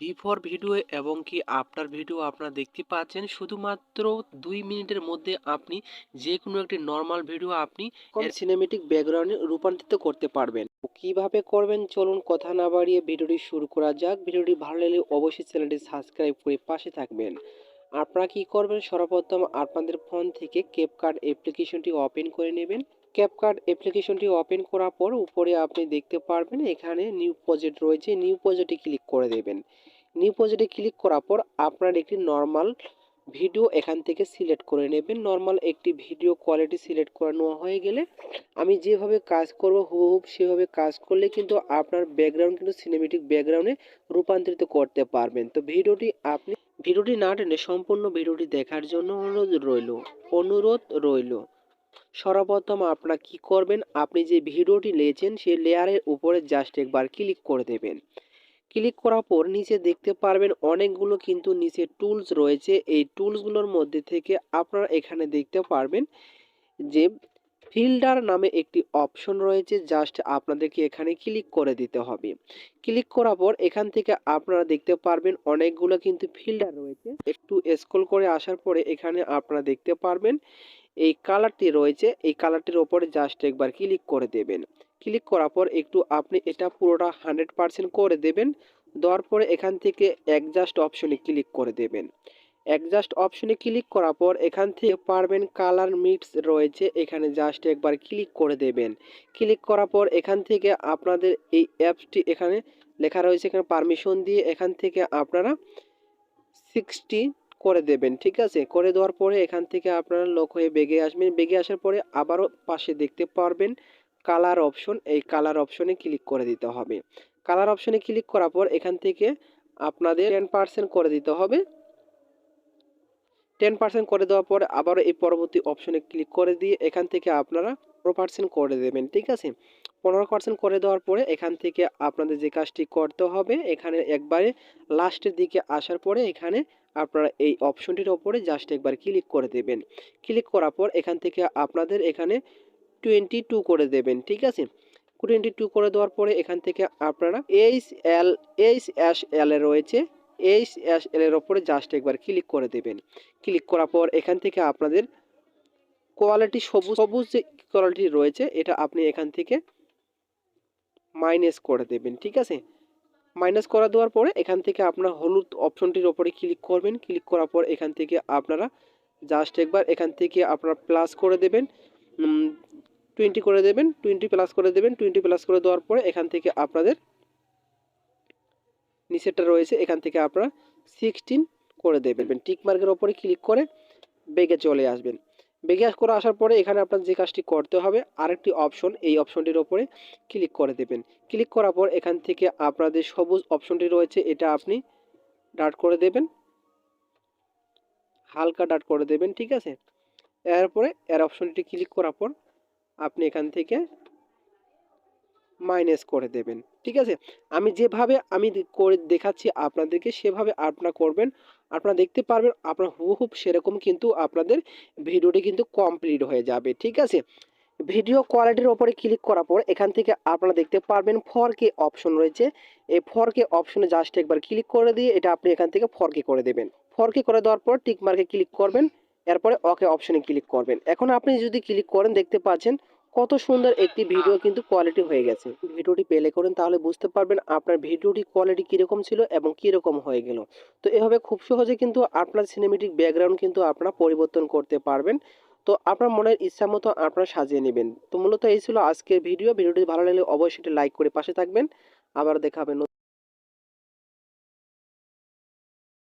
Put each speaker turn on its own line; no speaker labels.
Before video এবং কি after video আপনারা দেখতে পাচ্ছেন শুধুমাত্র দুই মিনিটের মধ্যে আপনি যে কোনো একটি নর্মাল ভিডিও আপনি সিনেমেটিক ব্যাকগ্রাউন্ডে রূপান্তরিত করতে পারবেন। কীভাবে করবেন? চলুন কথা না বাড়িয়ে ভিডিওটি শুরু করা যাক। ভিডিওটি ভালো লাগলে অবশ্যই চ্যানেলটি সাবস্ক্রাইব করে পাশে থাকবেন। আপনারা কি করবেন? সর্বপ্রথম আপনাদের ফোন থেকে ক্যাপকার্ড অ্যাপ্লিকেশনটি ওপেন করে নেবেন। ক্যাপকার্ড অ্যাপ্লিকেশনটি ওপেন করার পর উপরে আপনি দেখতে পারবেন এখানে নিউ প্রজেক্ট রয়েছে। নিউ প্রজেক্টে ক্লিক করে দেবেন। নিউ প্রজেক্টে ক্লিক করার পর আপনার একটি নর্মাল ভিডিও এখান থেকে সিলেক্ট করে নেবেন। নর্মাল একটি ভিডিও কোয়ালিটি সিলেক্ট করে নেওয়া হয়ে গেলে আমি যেভাবে কাজ করব হুবহুব সেভাবে কাজ করলে কিন্তু আপনার ব্যাকগ্রাউন্ড কিন্তু সিনেমেটিক ব্যাকগ্রাউন্ডে রূপান্তরিত করতে পারবেন। তো ভিডিওটি আপনি, ভিডিওটি না টেনে সম্পূর্ণ ভিডিওটি দেখার জন্য অনুরোধ রইল অনুরোধ রইল। সর্বপ্রথম আপনারা কি করবেন? আপনি যে ভিডিওটি নিয়েছেন, সেই লেয়ারের উপরে জাস্ট একবার ক্লিক করে দেবেন। ক্লিক করার পর নিচে দেখতে পারবেন অনেকগুলো কিন্তু নিচে টুলস রয়েছে। এই টুলসগুলোর মধ্যে থেকে আপনারা এখানে দেখতে পারবেন যে ফিল্ডার নামে একটি অপশন রয়েছে। জাস্ট আপনাদেরকে এখানে ক্লিক করে দিতে হবে। ক্লিক করার পর এখান থেকে আপনারা দেখতে পারবেন অনেকগুলো কিন্তু ফিল্ডার রয়েছে। একটু স্ক্রল করে আসার পরে এখানে আপনারা দেখতে পারবেন এই কালারটি রয়েছে, এই কালারটির ওপরে জাস্ট একবার ক্লিক করে দেবেন। ক্লিক করার পর একটু আপনি এটা পুরোটা হান্ড্রেড পারসেন্ট করে দেবেন, দেওয়ার পরে এখান থেকে অ্যাডজাস্ট অপশনে ক্লিক করে দেবেন। অ্যাডজাস্ট অপশনে ক্লিক করার পর এখান থেকে পারবেন কালার মিক্স রয়েছে, এখানে জাস্ট একবার ক্লিক করে দেবেন। ক্লিক করার পর এখান থেকে আপনাদের এই অ্যাপসটি এখানে লেখা রয়েছে, এখানে পারমিশন দিয়ে এখান থেকে আপনারা সিক্সটি করে দেবেন, ঠিক আছে? করে দেওয়ার পরে এখান থেকে আপনারা লক হয়ে বেগে আসবেন। বেগে আসার পরে আবারও পাশে দেখতে পারবেন কালার অপশন এই কালার অপশনে ক্লিক করে দিতে হবে। কালার অপশনে ক্লিক করার পর এখান থেকে আপনাদের টেন পার্সেন্ট করে দিতে হবে। টেন পার্সেন্ট করে দেওয়ার পর আবারও এই পরবর্তী অপশনে ক্লিক করে দিয়ে এখান থেকে আপনারা পনেরো পার্সেন্ট করে দেবেন, ঠিক আছে? পনেরো পার্সেন্ট করে দেওয়ার পরে এখান থেকে আপনাদের যে কাজটি করতে হবে, এখানে একবারে লাস্টের দিকে আসার পরে এখানে আপনারা এই অপশনটির ওপরে জাস্ট একবার ক্লিক করে দেবেন। ক্লিক করার পর এখান থেকে আপনাদের এখানে টোয়েন্টি টু করে দেবেন, ঠিক আছে? টোয়েন্টি টু করে দেওয়ার পরে এখান থেকে আপনারা H L H S L A রয়েছে এইচ এস এল এর ওপরে জাস্ট একবার ক্লিক করে দেবেন। ক্লিক করার পর এখান থেকে আপনাদের কোয়ালিটি সবুজ সবুজ যে কোয়ালিটি রয়েছে, এটা আপনি এখান থেকে মাইনাস করে দেবেন, ঠিক আছে? মাইনাস করা দেওয়ার পরে এখান থেকে আপনার হলুদ অপশনটির ওপরে ক্লিক করবেন ক্লিক করার পর এখান থেকে আপনারা জাস্ট একবার এখান থেকে আপনারা প্লাস করে দেবেন টোয়েন্টি করে দেবেন টোয়েন্টি প্লাস করে দেবেন টোয়েন্টি প্লাস করে দেওয়ার পরে এখান থেকে আপনাদের নিচেরটা রয়েছে, এখান থেকে আপনারা সিক্সটিন করে দেবেন। টিক মার্কের ওপরে ক্লিক করে বেগে চলে আসবেন। বেগে করে আসার পরে এখানে আপনার যে কাজটি করতে হবে, আরেকটি অপশন এই অপশনটির ওপরে ক্লিক করে দেবেন। ক্লিক করার পর এখান থেকে আপনাদের সবুজ অপশনটি রয়েছে, এটা আপনি ডাট করে দেবেন। হালকা ডাট করে দেবেন, ঠিক আছে? এরপরে এর অপশনটি ক্লিক করার পর আপনি এখান থেকে মাইনাস করে দেবেন, ঠিক আছে? আমি যেভাবে আমি করে দেখাচ্ছি আপনাদেরকে, সেভাবে আপনারা করবেন। আপনারা দেখতে পারবেন, আপনার হুবহুব সেরকম কিন্তু আপনাদের ভিডিওটি কিন্তু কমপ্লিট হয়ে যাবে, ঠিক আছে? ভিডিও কোয়ালিটির ওপরে ক্লিক করার পর এখান থেকে আপনারা দেখতে পারবেন ফর কে অপশন রয়েছে। এই ফর কে অপশনে জাস্ট একবার ক্লিক করে দিয়ে এটা আপনি এখান থেকে ফর কে করে দেবেন। ফর কে করে দেওয়ার পর টিক মার্কে ক্লিক করবেন, এরপরে ওকে অপশনে ক্লিক করবেন। এখন আপনি যদি ক্লিক করেন, দেখতে পাচ্ছেন কত সুন্দর একটি ভিডিও কিন্তু কোয়ালিটি হয়ে গেছে। ভিডিওটি পেলে করেন তাহলে বুঝতে পারবেন আপনার ভিডিওটি কোয়ালিটি কীরকম ছিল এবং কীরকম হয়ে গেল। তো এভাবে খুব সহজে কিন্তু আপনার সিনেমেটিক ব্যাকগ্রাউন্ড কিন্তু আপনারা পরিবর্তন করতে পারবেন। তো আপনার মনের ইচ্ছা মতো আপনারা সাজিয়ে নেবেন। তো মূলত এই ছিল আজকের ভিডিও ভিডিওটি ভালো লাগলে অবশ্যই লাইক করে পাশে থাকবেন। আবার দেখাবেন হবে